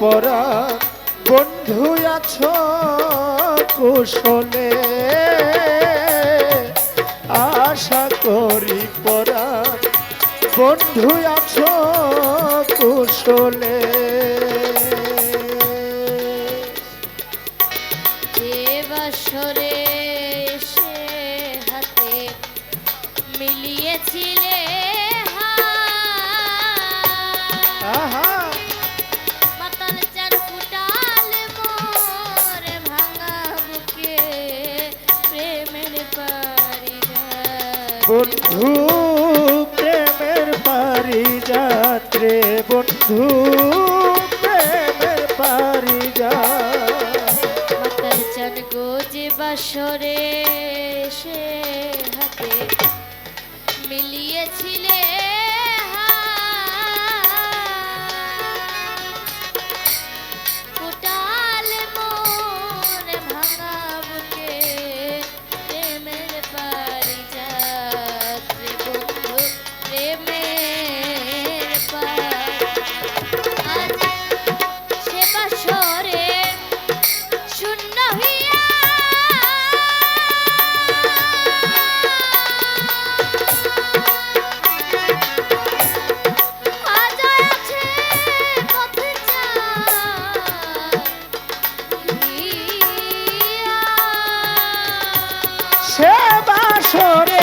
পরা বন্ধু আছো কুশলে। আশা করি পরা বন্ধু আছো কুশলে। যে বছরে সে হাতে মিলিয়েছিলে বন্ধু প্রেমের পারি যাত্রে বন্ধু প্রেমের পারি যা চান গোজে বাসরে সে হাতে সে বাসরে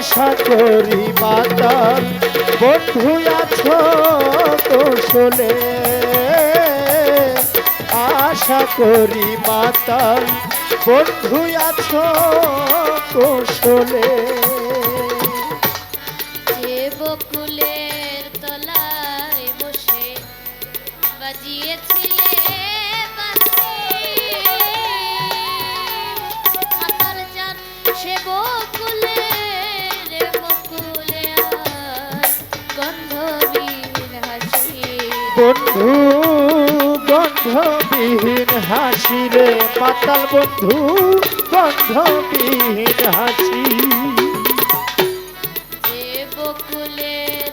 আশা করি মাতার বন্ধু আছো কৌশলে আশা করি মাতার বন্ধু আছো কৌশলে গন্ধবিহীন হাসি রে পাতাল বন্ধু গন্ধবিহীন হাসি। বকুলের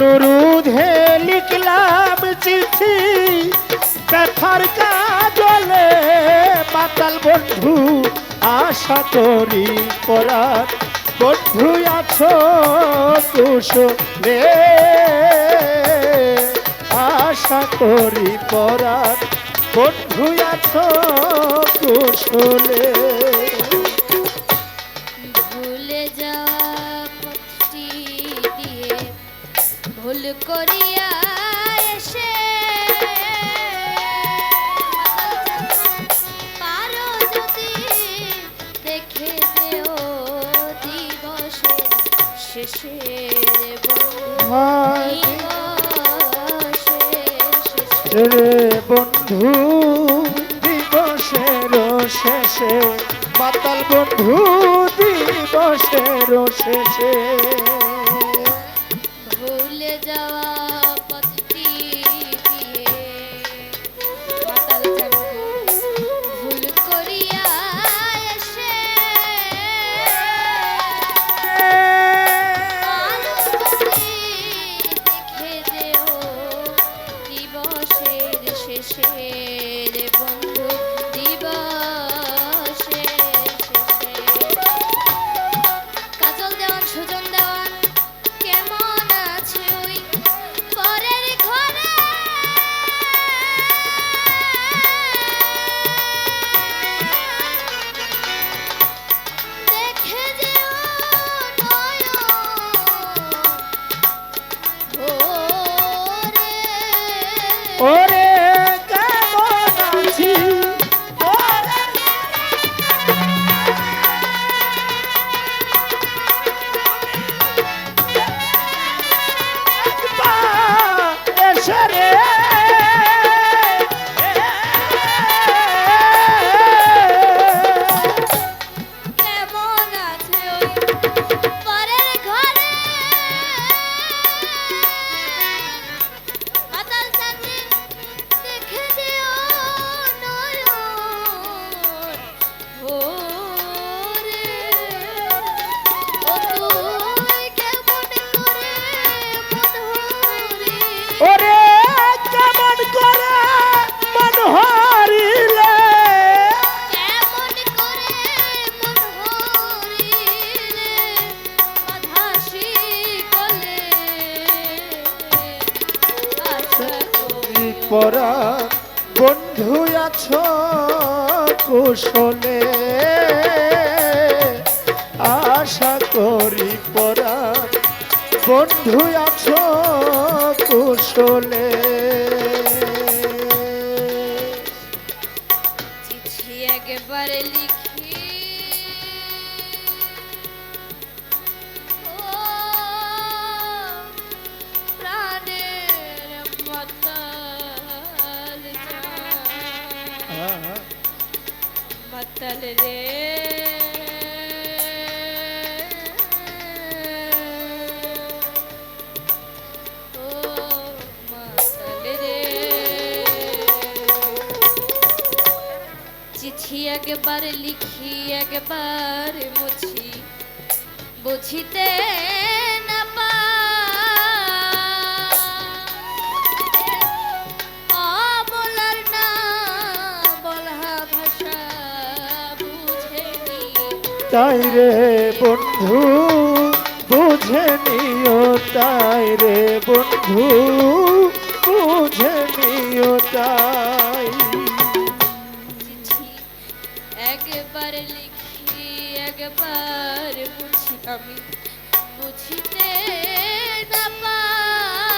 অনুরোধে লিখলাম চিঠি। ব্যথার কাজলে মাতাল বন্ধু, আশা করি পরার বন্ধু আছো কুশলে আশা করি পরার বন্ধু আছো কুশলে ভুল করিয়া এসে পারো যদি দেখে দেও দিবসে শেষে রে বন্ধু দিবসের শেষে মাতাল বন্ধু দিবসের শেষে। যাওয়া পথটি দিয়ে মাতাল চাঁদ ভুল করিয়া এসে দেখে যেও দিবসের শেষে বন্ধু বন্ধু আছো কুশলে। চিঠি একবার লিখি। মাতাল রে। চিঠি একবার, লিখি একবার মুছি বুঝিতে না ভাষা তাই রে বন্ধু, বুঝে নিও, তাই রে বন্ধু, বুঝে নিও, তাই। একবার লিখি একবার বুঝি আমি। বুঝিতে না পাই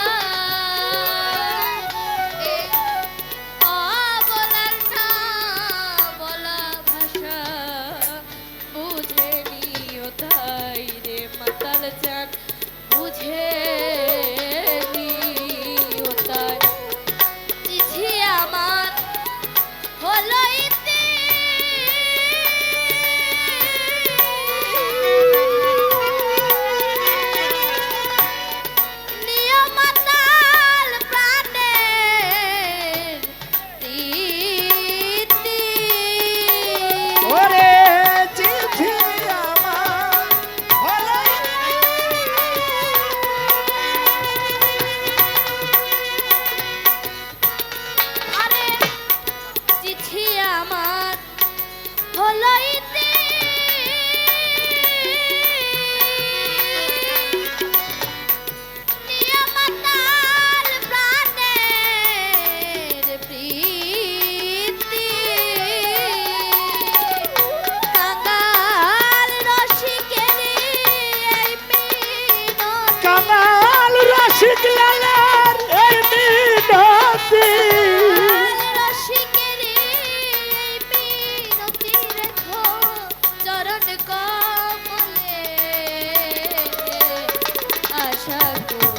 আশা